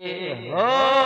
হলে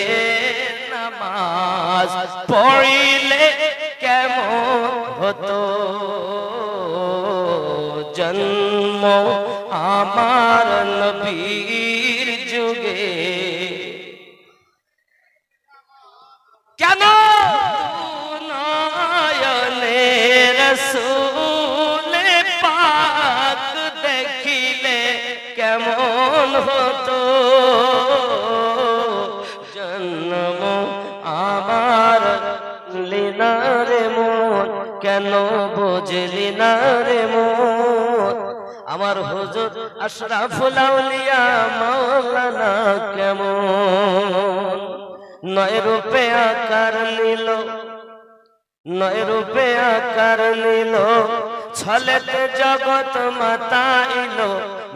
আমার নবীর যুগে। কেন? নয়নে রসুলে পাক দেখিলে কেমন হতো? জন্ম আমার লিনারে মন। কেন বুঝলি না রে মন? আমার হুজুর আশরাফুল আউলিয়া মাওলানা কেমন? নয় রূপে আকার নিল, নয় রূপে আকার নিল, ছলেতে জগৎ মাতাইল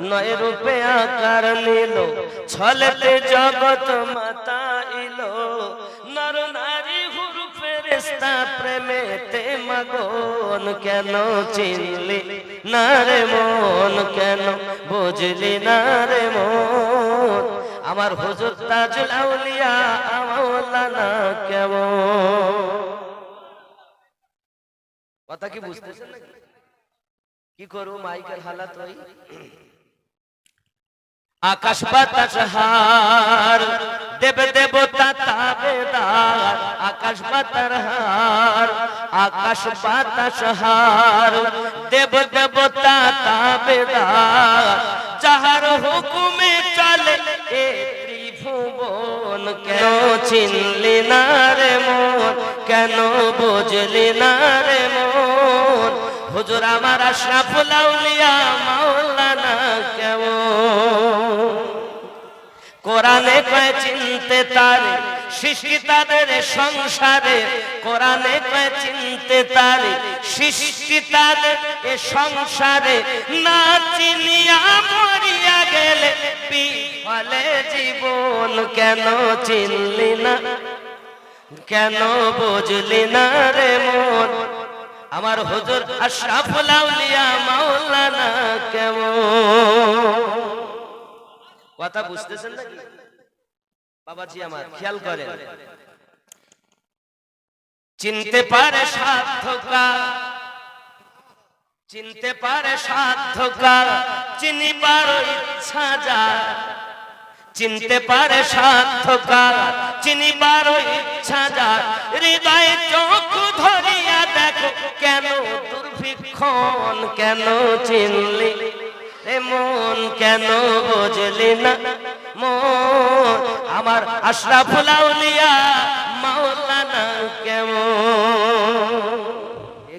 নয় রূপে আকার নিল, ছলেতে জগৎ মাতাইল ফেরেস্তা প্রেমেতে মগন কেন চিনলি না রে মন? কেন বুঝলি না রে মন? আমার হুজুর তাজুল আউলিয়া, মাওলানা কেমন? কথা কি বুঝতেছেন কি করব, মাইকের হালাত ওই? আকাশ বাতাস হার, দেব দেবতা তাবেদার আকাশ বাতার হার, আকাশ বাতাস হার, দেব দেবতা তাবেদার যাহার হুকুমে চলে এ ত্রিভুবন, কেন চিনলি না রে মন, কেন বুঝলি না রে হুজুর আমার আশরাফুল আউলিয়া মাওলানা কেমন? কোরআনে কয় চিনতে তারে সৃষ্টি তাদের সংসারে। কোরআনে কয় চিনতে তারে সৃষ্টি তাদের এ সংসারে। না চিনিয়া মরিয়া গেলে বিফলে জীবন কেন চিনলি না? কেন বুঝলি না রে মন? আমার হুজুর আশরাফুল মাওলানা কেমন? কথা বুঝতেছেন নাকি? বাবাজি আমার, খেয়াল করেন। চিনতে পারে সাধ্যকা চিনতে পারে সাধ্যকা চিনিবার ইচ্ছা যায়। চিনতে পারে সাধ্যকা চিনিবার ইচ্ছা যায়। হৃদয়ে চোখ ধরিয়া দেখো কেন দুর্ভিক্ষণ কেন চিনলি এ মন কেন বুঝলি না মন আমার আশরাফুল আউলিয়া মাওলানা কেমন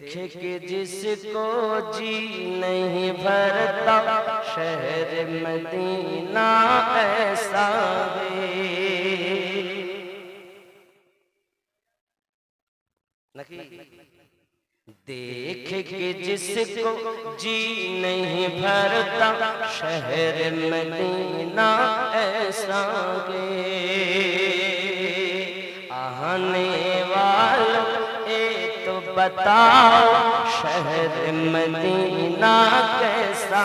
देखे कि जिसको जी नहीं भरता शहर मदीना ऐसा है देख के जिसको जी नहीं भरता शहर मदीना ऐसा गे आने वालों ए तो बताओ शहर मदीना कैसा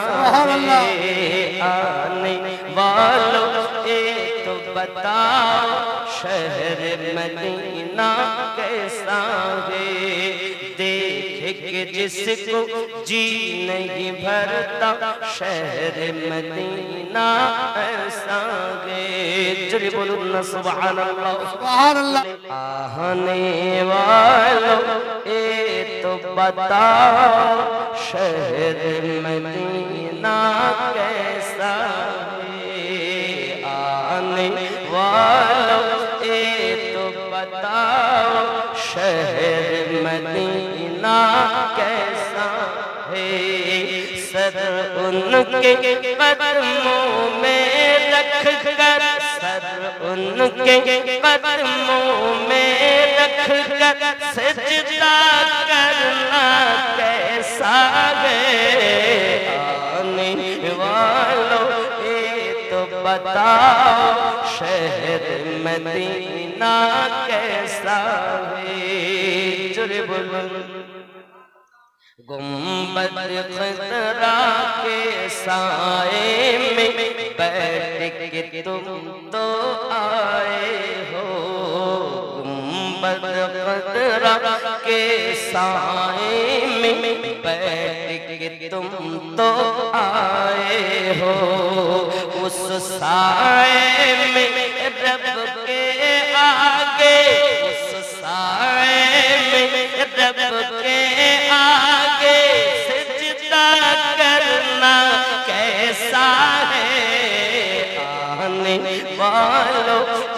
है आने वालों ए तो बताओ शहर मदीना कैसा है देख फेंके जिसको जी नहीं भरता शहर मदीना ऐसा गे चलिए बोलो ना सुबह अल्लाह आने वालों ए तो बताओ शहर मदीना कैसा आने वालों ए तो बताओ शहर सर उनके कदमों में रख कर सर उनके कदमों में रख कर, सजदा करना कैसा है? आने वालों, ये तो बताओ, शहर मदीना कैसा है? जुरे बोलो। गुंबद खतरा के साए में बैठ के तुम तो आए हो। गुंबद खतरा के साए में बैठ के तुम तो आए हो। उस साए में रब के आगे, उस साए में रब के आगे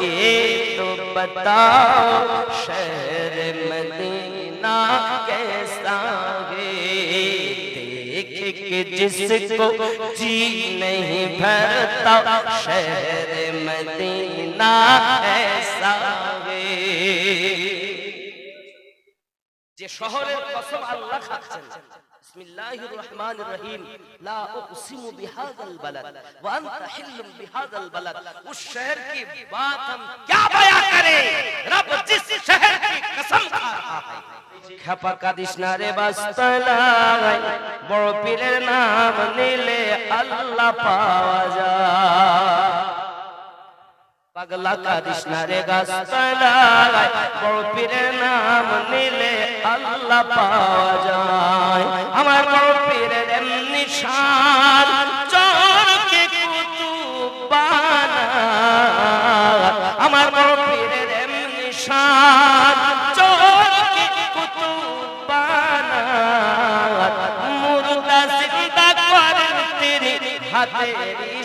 ये तो बताओ शहर मदीना कैसा है देख के जिसको जी नहीं भरता शहर मदीना ऐसा है যে শহরের কসম আল্লাহ খাচ্ছেন بسم الله الرحمن الرحيم لا اقسم بهذا البلد وانت حل بهذا البلد اس شہر کی بات ہم کیا بیان کریں رب جس شہر کی قسم کھا رہا ہے খেপা কাদিস না রে বাস্তালায় বড় পীরের নাম নিলে আল্লাহ পাওয়া যায় পাগলা না রে গাছতলায় বড় পীরের নাম নিলে আল্লাহ পাওয়া যায়। আমার বড় পীরের এমনি শান চরকে কুতুব আমার বড় পীরের এমনি শান চরকে কুতুব বানা মুর্দা জিন্দা করেন তিনি হাতের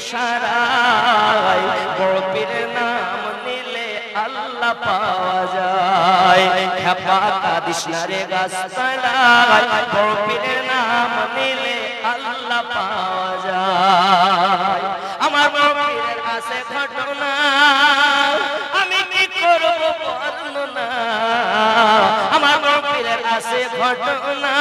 ইশারায় বড় পীরের নাম নিলে আল্লাহ পাওয়া যায়। খেপা কাদিস না রে গাছতলায় বড় পীরের নাম নিলে আল্লাহ পাওয়া যায়। আমার বড় পীরের আছে ঘটনা, আমি কি করব বর্ণনা? আমার বড় পীরের আছে ঘটনা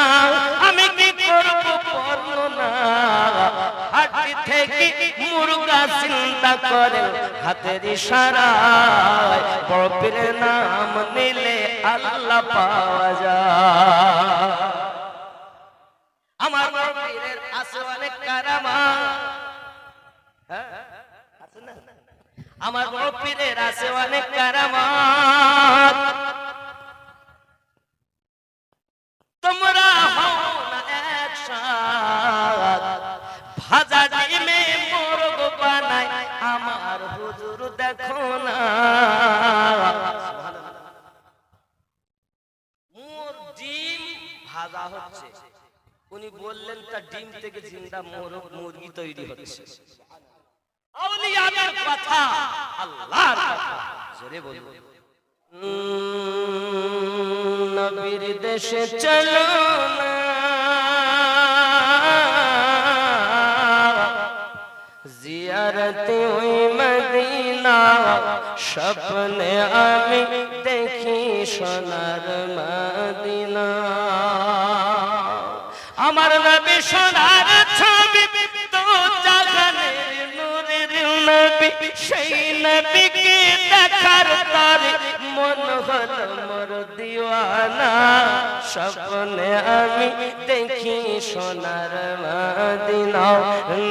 চিন্তা করে, হাতের ইশারায় বড় নাম নিলে আল্লাহ পাওয়া যায়। আমার পীরের আছে অনেক কারামা। হ্যাঁ? না? আমার পীরের আছে অনেক কারামাত দেখো না। মোর ভাজা হচ্ছে। উনি বললেন তার ডিম থেকে জিন্দা মোরগ মুরগি তৈরি হচ্ছে। নবীর দেশে চলো না। ওই মদিনা স্বপ্নে আমি দেখি সোনার মদিনা। আমার নবী সোনার ছবি তো জাগানের নূরের নবী। সেই নবীকে দেখার তারে মন হল মোর দিওয়ানা। স্বপ্নে আমি দেখি সোনার মদিনা।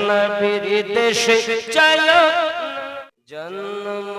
নবীর দেশে চলো জন্ম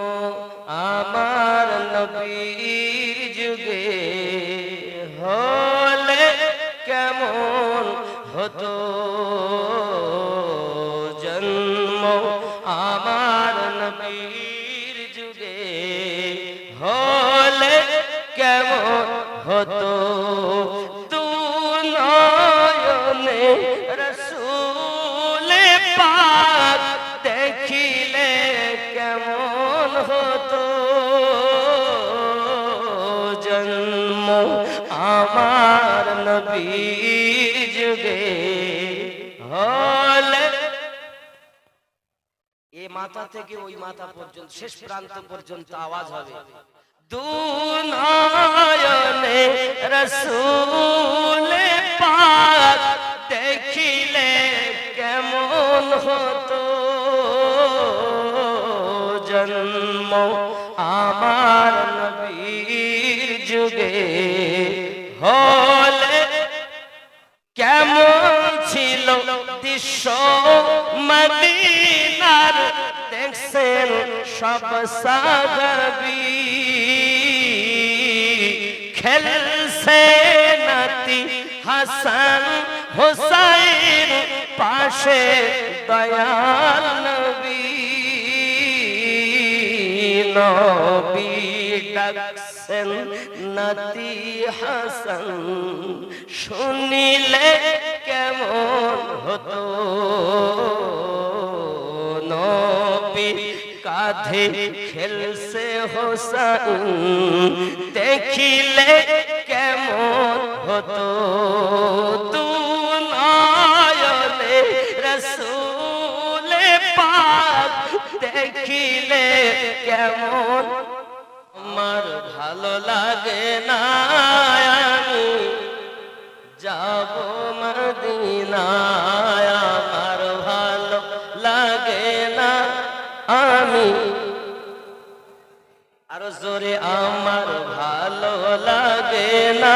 যুগে হলে এ মাথা থেকে ওই মাথা পর্যন্ত শেষ প্রান্ত পর্যন্ত আওয়াজ হবে। দুনয়নে রসুল পাক দেখিলে কেমন হতো জন্ম আমার নবীর যুগে। হলে মদিনার দেখছেন সব সাগবি খেলছে নাতি হাসান হোসাইন, পাশে দয়াল নবী। নবী ডাকছেন নাতি হাসান, শুনিলে কেমন হতো? কাঁধে খেলছে হোসান দেখিলে কেমন হতো? তু নয়নে রসুলে পাক। দেখিলে কেমন? আমার ভালো লাগে না। জোরে আমার ভালো লাগে না,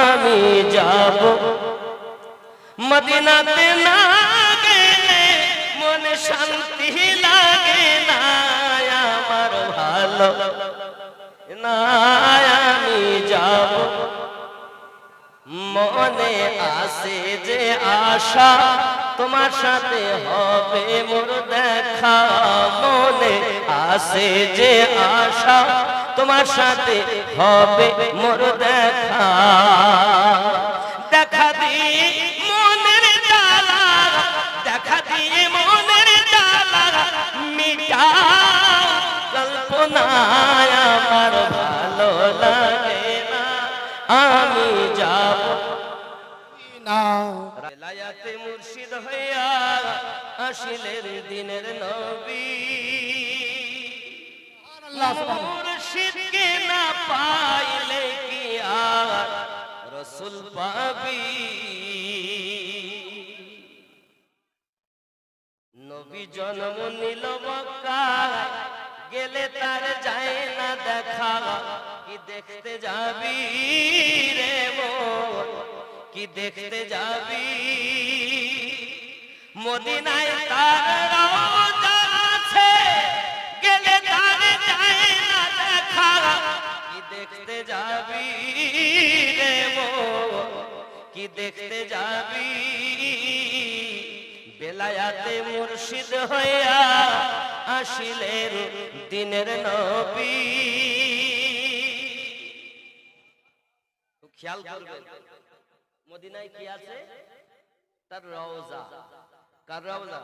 আমি যাব মদিনাতে না গেলে মনে শান্তি লাগে না, আমার ভালো না, আমি যাব মনে আসে যে আশা তোমার সাথে হবে মোর দেখা। মনে আসে যে আশা তোমার সাথে হবে মোর দেখা। আসিলেন দিনের নবী। মুর্শিদকে না পাইলে কি আর রসুল পাবি? নবী জন্ম নিল মক্কায় গেলে তার যায় না দেখা। কি দেখতে যাবি রে কি দেখতে যাবি মদিনায় গেলে কি দেখতে যাবি রে কি দেখতে যাবি? বেলায়াতে মুর্শিদ হইয়া আসিলেন দিনের নবী। খেয়াল করবেন, মদিনায় কি আছে? তার রওজা। কার রওজা?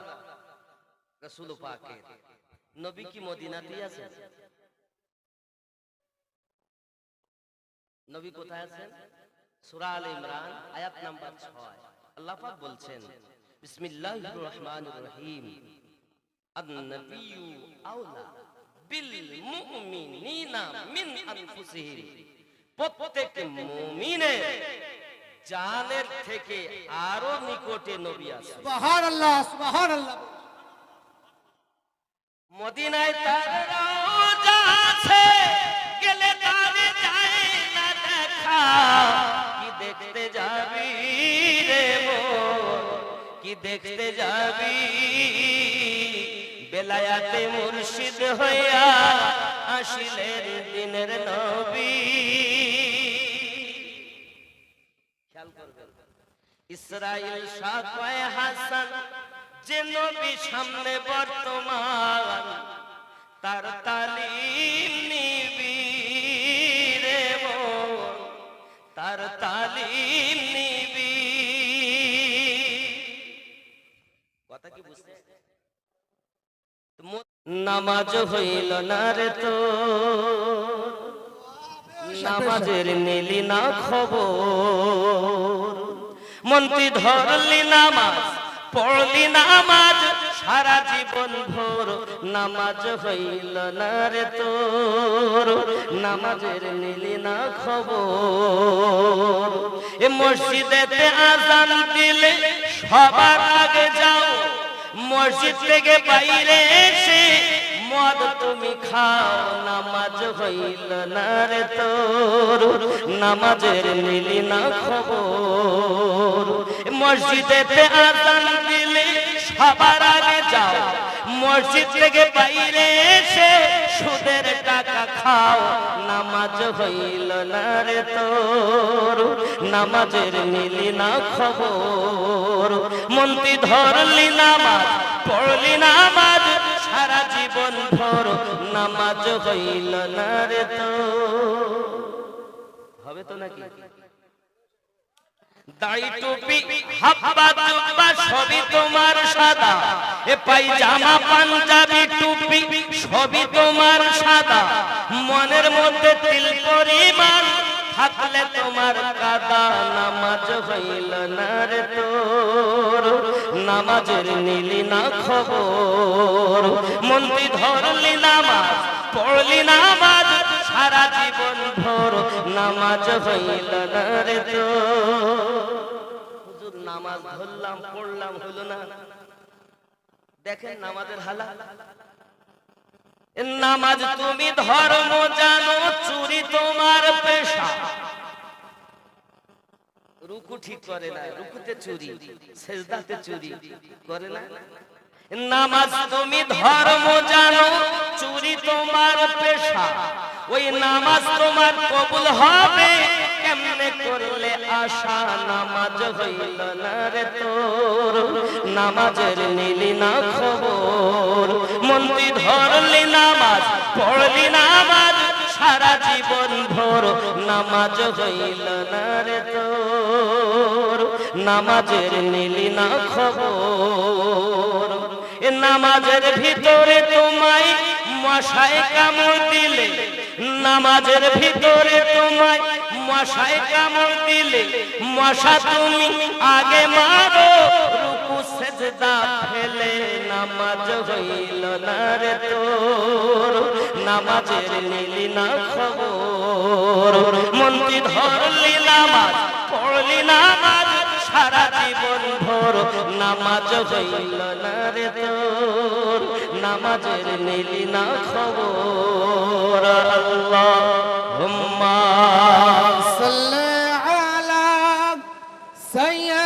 রাসূল পাকের। নবী কি মদিনাতেই আছেন? নবী কোথায় আছেন? সূরা আলে ইমরান, আয়াত নাম্বার 6 আল্লাহ পাক বলছেন, বিসমিল্লাহির রহমানির রহিম। আন-নাবিয়্যু আওলা বিল মুমিনিনা মিন আনফুসিহিম। প্রত্যেক মুমিনের জানের থেকে আরও নিকটে নবী আছে। সুবহানাল্লাহ সুবহানাল্লাহ। মদিনায় তার রওজা আছে গেলে তার যায় না দেখা। কি দেখতে যাবি রে মোর কি দেখতে যাবি? বেলায়াতে মুর্শিদ হইয়া আসিলেন দিনের নবী। ইসরাইল সাকয় হাসান যে নবী সামনে বর্তমান তার তালিম নিবি রে তার তালিম নিবি। কথা কি বুঝতে নামাজ হইল না রে তো। নামাজের নিলি না খবর। মন্ত্রী ধরলি নামাজ, পড়লি নামাজ, সারা জীবন ভোর নামাজ হইল না রে তোর। নামাজের নিলি না খবর। এ মসজিদেতে আজান দিলে সবার আগে যাও, মসজিদ থেকে বাইরে এসে মদ তুমি খাও, নামাজ হইল না রে তোর। নামাজের নিলি না খবর। মসজিদেতে আজান দিলে সবার আগে যাও। মসজিদ থেকে বাইরে এসে সুদের টাকা খাও। নামাজ হইল না রে তোর। নামাজের নিলি না খবর। মন্ত্রী ধরলি নামাজ, পড়লি নামাজ, সারা ভর নামাজ হইল না রে তোর হবে তো নাকি? টুপি সবই তোমার সাদা। এ পায়জামা পাঞ্জাবি টুপি, সবই তোমার সাদা। মনের মধ্যে তিল পরিমাণ, থাকলে তোমার কাদা। নামাজ হইল না রে তোর, নামাজের নিলি না খবর। মন্ত্রী ধরলি নামাজ পড়লি নামাজ, সারা জীবন ভোর, নামাজ হইল না রে তো। হুজুর, নামাজ ধরলাম, পড়লাম, হইল না। দেখেন নামাজের হালা নামাজ তুমি ধর্ম জানো, চুরি তোমার পেশা। রুকু ঠিক করে না, রুকুতে চুরি চুরি, করে না? নামাজ তুমি ধর্ম জানো, চুরি তোমার পেশা। ওই নামাজ তোমার কবুল হবে, কেমনে করলে আশা? নামাজ হইল না রে তোর, নামাজের নিলি না খবর। মন্ত্রী ধরলি নামাজ, পড়লি নামাজ, সারা জীবন ভোর। নামাজ হইল না রে তোর, নামাজের নিলি না খবর। নামাজের ভিতরে তোমায় মশায় কামড় দিলে, নামাজের ভিতরে তোমায় মশায় কামড় দিলে, মশা তুমি আগে মারো, রুকু, সেজদা ফেলে, নামাজ হইল না রে তোর, নামাজের নিলি না খবর মন্ত্রী ধরলি নামাজ, পড়লি নামাজ, সারা জীবন তোর নামাজ হইল না রে তোর নামাজের নিলি না খবর। আল্লাহ সাল্লা আলা সাইয়্যিদ